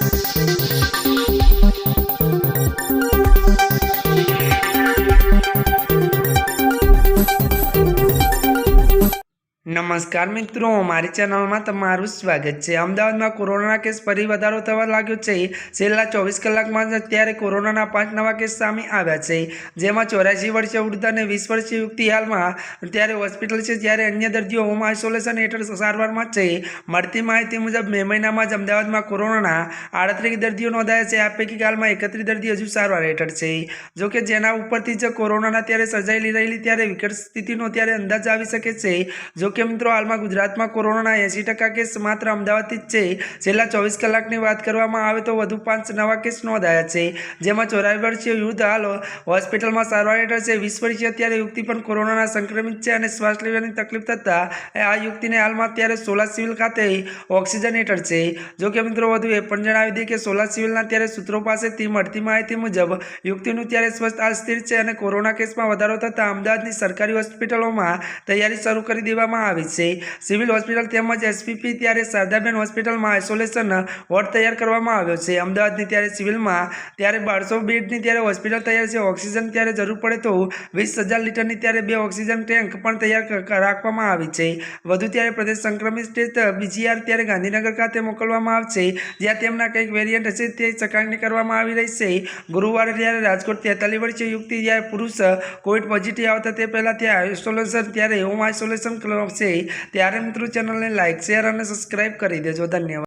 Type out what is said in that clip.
Thank you. નમસ્કાર મિત્રો, મારી ચેનલમાં તમારું સ્વાગત છે. અમદાવાદમાં કોરોનાના કેસ ફરી વધારો થવા લાગ્યો છે. છેલ્લા ચોવીસ કલાકમાં જ અત્યારે કોરોનાના પાંચ નવા કેસ સામે આવ્યા છે. જેમાં ચોર્યાસી વર્ષે વૃદ્ધ અને વીસ વર્ષીય યુક્તિ હાલમાં અત્યારે હોસ્પિટલ છે, જ્યારે અન્ય દર્દીઓ હોમ આઇસોલેશન હેઠળ સારવારમાં છે. મળતી માહિતી મુજબ, મે મહિનામાં જ અમદાવાદમાં કોરોનાના આડત્રીસ દર્દીઓ નોંધાયા છે. આ પૈકી હાલમાં એકત્રીસ દર્દીઓ હજુ સારવાર હેઠળ છે. જોકે જેના ઉપરથી જ કોરોનાના ત્યારે સર્જાયેલી રહેલી ત્યારે વિકટ સ્થિતિનો ત્યારે અંદાજ આવી શકે છે. જો મિત્રો, હાલમાં ગુજરાતમાં કોરોનાના એંસી ટકા કેસ માત્ર અમદાવાદથી જ છે. છેલ્લા ચોવીસ કલાકની વાત કરવામાં આવે તો વધુ પાંચ નવા કેસ નોંધાયા છે. જેમાં ચોરાવી વર્ષીય યુદ્ધ હાલ હોસ્પિટલમાં સારવાર હેઠળ છે. વીસ વર્ષીય અત્યારે યુક્તિ પણ કોરોનાના સંક્રમિત છે અને શ્વાસ લેવાની તકલીફ થતાં આ યુક્તિને હાલમાં અત્યારે સોલા સિવિલ ખાતે ઓક્સિજન હેઠળ છે. જો કે મિત્રો, વધુ એ પણ જણાવી દઈએ કે સોલા સિવિલના ત્યારે સૂત્રો પાસેથી મળતી માહિતી મુજબ યુક્તિનું ત્યારે સ્વસ્થ આ સ્થિર છે અને કોરોના કેસમાં વધારો થતાં અમદાવાદની સરકારી હોસ્પિટલોમાં તૈયારી શરૂ કરી દેવામાં આવી છે. સિવિલ હોસ્પિટલ તેમજ એસપીપી ત્યારે શારદાબેન હોસ્પિટલમાં આઇસોલેશન વોર્ડ તૈયાર કરવામાં આવ્યો છે. અમદાવાદની ત્યારે સિવિલમાં ત્યારે બારસો બેડની ત્યારે હોસ્પિટલ તૈયાર છે. ઓક્સિજન ત્યારે જરૂર પડે તો વીસ હજાર લીટરની ત્યારે બે ઓક્સિજન ટેન્ક પણ તૈયાર રાખવામાં આવી છે. વધુ ત્યારે પ્રદેશ સંક્રમિત ટેસ્ટ બીજીઆર ત્યારે ગાંધીનગર ખાતે મોકલવામાં આવશે. જ્યાં તેમના કંઈક વેરિયન્ટ હશે તે ચકાસણી કરવામાં આવી રહી છે. ગુરુવારે ત્યારે રાજકોટ તેતાલીસ વર્ષીય યુક્તિ જ્યારે પુરુષ કોવિડ પોઝિટિવ આવતા તે પહેલાં ત્યાં આઇસોલેશન, ત્યારે હોમ આઇસોલેશન છે ત્યારે મિત્રો ચેનલને લાઇક શેર અને સબસ્ક્રાઇબ કરી દેજો. ધન્યવાદ.